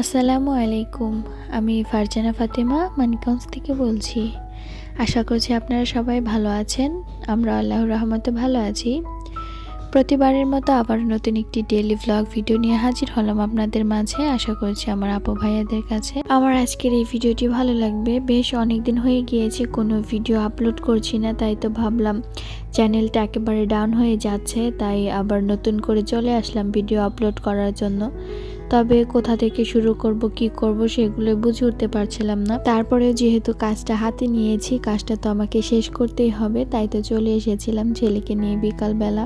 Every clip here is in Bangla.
আসসালামু আলাইকুম, আমি ফারজানা ফাতেমা, মানিকগঞ্জ থেকে বলছি। আশা করছি আপনারা সবাই ভালো আছেন, আমরা আল্লাহর রহমতে ভালো আছি। প্রতিবারের মতো আবার নতুন একটি ডেইলি ভ্লগ ভিডিও নিয়ে হাজির হলাম আপনাদের মাঝে। আশা করছি আমার আপু ভাইয়াদের কাছে। আমার আজকের এই ভিডিওটি ভালো লাগবে। বেশ অনেক দিন হয়ে গিয়েছে, কোনো ভিডিও আপলোড করছি না, তাই তো ভাবলাম চ্যানেলটা একেবারে ডাউন হয়ে যাচ্ছে, তাই আবার নতুন করে চলে আসলাম ভিডিও আপলোড করার জন্য। তবে কোথা থেকে শুরু করব, কি করব সেগুলো বুঝে উঠতে পারছিলাম না। তারপরেও যেহেতু কাজটা হাতে নিয়েছি, কাজটা তো আমাকে শেষ করতেই হবে, তাই তো চলে এসেছিলাম ছেলেকে নিয়ে বিকালবেলা।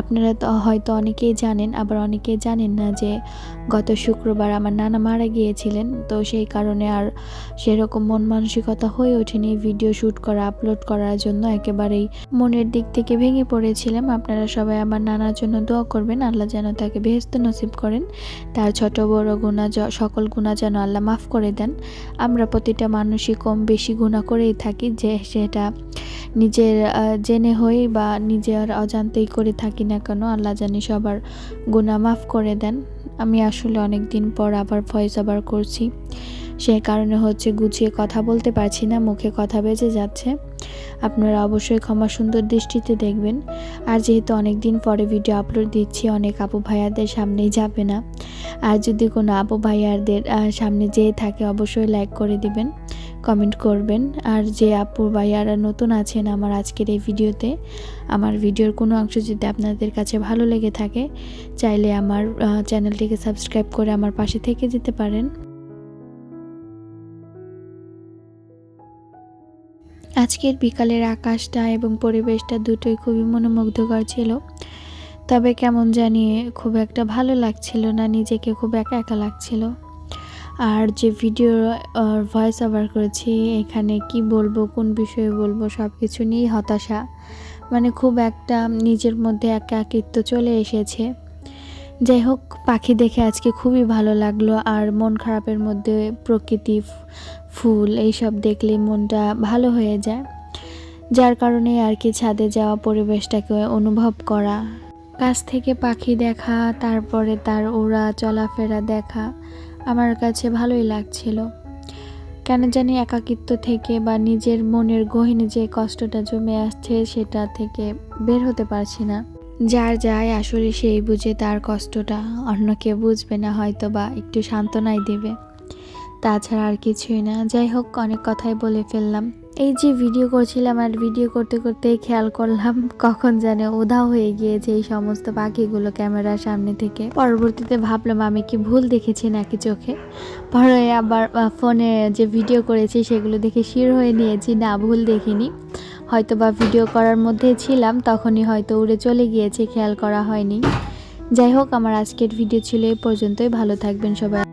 আপনারা তো হয়তো অনেকেই জানেন, আবার অনেকেই জানেন না যে গত শুক্রবার আমার নানা মারা গিয়েছিলেন, তো সেই কারণে আর সেরকম মন মানসিকতা হয়ে ওঠেনি ভিডিও শ্যুট করা, আপলোড করার জন্য। একেবারেই মনের দিক থেকে ভেঙে পড়েছিলাম। আপনারা সবাই আমার নানার জন্য দোয়া করবেন, আল্লাহ যেন তাকে বেহেস্ত নসিব করেন। তার ছোট বড় গুণা সকল গুণা যেন আল্লাহ মাফ করে দেন। আমরা প্রতিটা মানুষই কম বেশি গুণা করেই থাকি, যে সেটা নিজের জেনে হই বা নিজের অজান্তেই করে থাকি না কেন, আল্লাহ জানি সবার গুণা মাফ করে দেন। আমি আসলে অনেক দিন পর আবার ভয়েস আবার করছি। সে কারণে হচ্ছে গুছিয়ে কথা বলতে পারছি না, মুখে কথা বেজে যাচ্ছে। আপনারা অবশ্যই ক্ষমা সুন্দর দৃষ্টিতে দেখবেন। আর যেহেতু অনেক দিন পরে ভিডিও আপলোড দিচ্ছি, অনেক আপু ভাইয়াদের সামনেই যাবে না। আর যদি কোনো আপু ভাইয়াদের সামনে যেয়ে থাকে, অবশ্যই লাইক করে দিবেন কমেন্ট করবেন। আর যে আপু ভাইয়ারা নতুন আছেন আমার আজকের এই ভিডিওতে, আমার ভিডিওর কোনো অংশ যদি আপনাদের কাছে ভালো লেগে থাকে, চাইলে আমার চ্যানেলটিকে সাবস্ক্রাইব করে আমার পাশে থেকে যেতে পারেন। আজকের বিকালের আকাশটা এবং পরিবেশটা দুটোই খুবই মনোমুগ্ধকর ছিল। তবে কেমন জানি খুব একটা ভালো লাগছিল না, নিজেকে খুব একা একা লাগছিল। আর যে ভিডিও ভয়েস ওভার করেছি, এখানে কি বলব, কোন বিষয়ে বলব সব কিছু নিয়েই হতাশা। মানে খুব একটা নিজের মধ্যে একাকিত্ব চলে এসেছে। যাই হোক পাখি দেখে আজকে খুবই ভালো লাগল আর মন খারাপের মধ্যে প্রকৃতি ফুল এইসব দেখলে মনটা ভালো হয়ে যায়। যার কারণে আর কি ছাদে যাওয়া, পরিবেশটাকে অনুভব করা। কাছ থেকে পাখি দেখা, তারপরে তার ওড়া, চলাফেরা দেখা আমার কাছে ভালোই লাগছিল। কেন জানি একাকিত্ব থেকে বা নিজের মনের গহিনে যে কষ্টটা জমে আসছে সেটা থেকে বের হতে পারছি না। যার যায় আসলে সেই বুঝে তার কষ্টটা। অন্য কেউ বুঝবে না হয়তো বা একটু সান্ত্বনাই দেবে। তাছাড়া আর কিছুই না। যাই হোক, অনেক কথাই বলে ফেললাম। এই যে ভিডিও করছিলাম আর ভিডিও করতে করতে খেয়াল করলাম, কখন জানে উধাও হয়ে গিয়েছে এই সমস্ত পাখিগুলো ক্যামেরার সামনে থেকে। পরবর্তীতে ভাবলাম, আমি কি ভুল দেখেছি নাকি চোখে? পরে আবার ফোনে যে ভিডিও করেছি, সেগুলো দেখে শির হয়ে নিয়েছি, না, ভুল দেখিনি। হয়তো বা ভিডিও করার মধ্যে ছিলাম, তখনই হয়তো উড়ে চলে গিয়েছে, খেয়াল করা হয়নি। যাই হোক, আমার আজকের ভিডিও ছিল এই পর্যন্তই। ভালো থাকবেন সবাই।